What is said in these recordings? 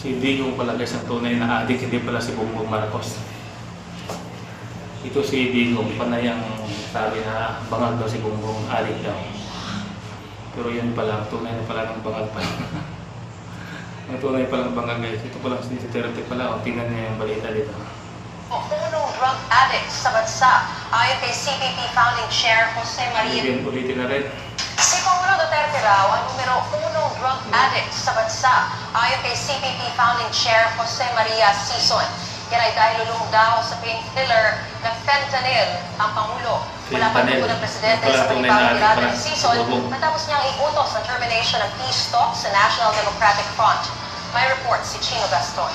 Si Digong pala guys ang tunay na adik, hindi pala si Bongbong Marcos. Ito si Digong, panay ang sabi na bangag daw si Bongbong, adik daw. Pero yan pala, tunay na pala ng bangag pala. ang tunay pala ng bangag guys. Ito pala si Duterte pala, o tingnan niyo yung balita dito. Unong drug addict sa bansa ayon kay CPP founding chair Jose Maria. Ulitin, ulitin na rin. Si Pangulo Duterte raw ang numero unong drug addict sa bansa ayon kay CPP founding chair Jose Maria Sison. Yan ay dahil lulong daw sa painkiller na fentanyl ang Pangulo. Mula pa po ng Presidente Wala sa panibagong ni Sison Bubong. matapos niyang iutos ang termination ng peace talks sa National Democratic Front. May report si Chino Gaston.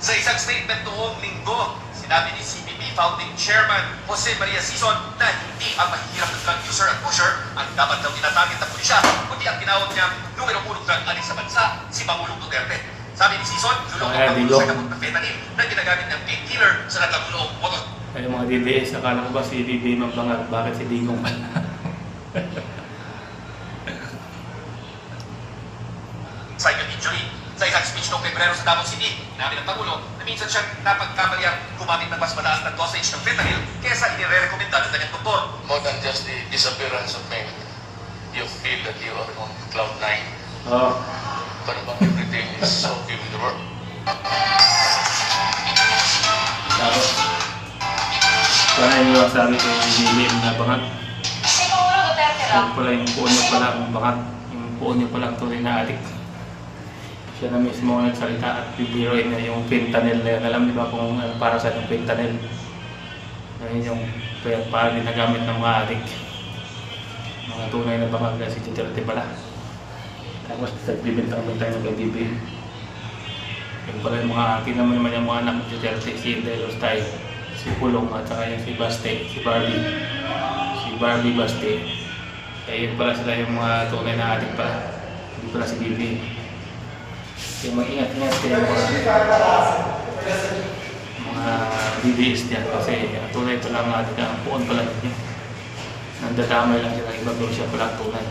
Sa isang statement noong linggo, sinabi ni CPP founding chairman Jose Maria Sison na hindi ang mahihirap na drug user at pusher ang dapat daw tinatarget na pulisya, kundi ang tinawag niya numero unong drug addict sa bansa, si Pangulong Duterte. Sabi ni Sison, lulong ang Digo. sa gamot ng fentanyl na ginagamit ng painkiller sa nagkaguloong motor. Ay mga DDS, akala ko ba si BBM ang bangag? Bakit si Digong pala? Psychic injury. Sa isang speech noong Pebrero sa Davao City, namin ng Pangulo na minsan siyang napagkamaliyang gumamit ng mas mataas na dosage ng fentanyl kesa inire-recommenda ng kanyang doktor. more than just the disappearance of pain. You feel that you are on cloud nine. Oo. Para bang everything is okay with the world. Tapos, para yung sabi ko yung BBM na bangag. Si Pangulo Duterte Yung pala yung puo niya pala ang bangag. Yung puo niya pala ang tunay na adik. Siya na mismo ang nagsalita at bibiroin na yung fentanyl na yun. Alam niyo ba kung ano, para sa yung fentanyl? Ayun yung kaya para ginagamit ng mga adik. Mga tunay na bangag na si Duterte pala. Tapos nagbibintang-bintang ng kay BBM. Yung pala yung mga akin naman naman yung mga anak ni Duterte, si Indelos tayo, si Pulong at saka yung si Baste, si Barbie, si Barbie Baste. Kaya yun pala sila yung mga tunay na adik pala, hindi pala si Bibi. Kaya mag-ingat-ingat kayo mga, mga BBS dyan kasi tunay pala ang adik, ang puon pala ninyo. Nandadamay lang sila, ibang doon siya pala tunay.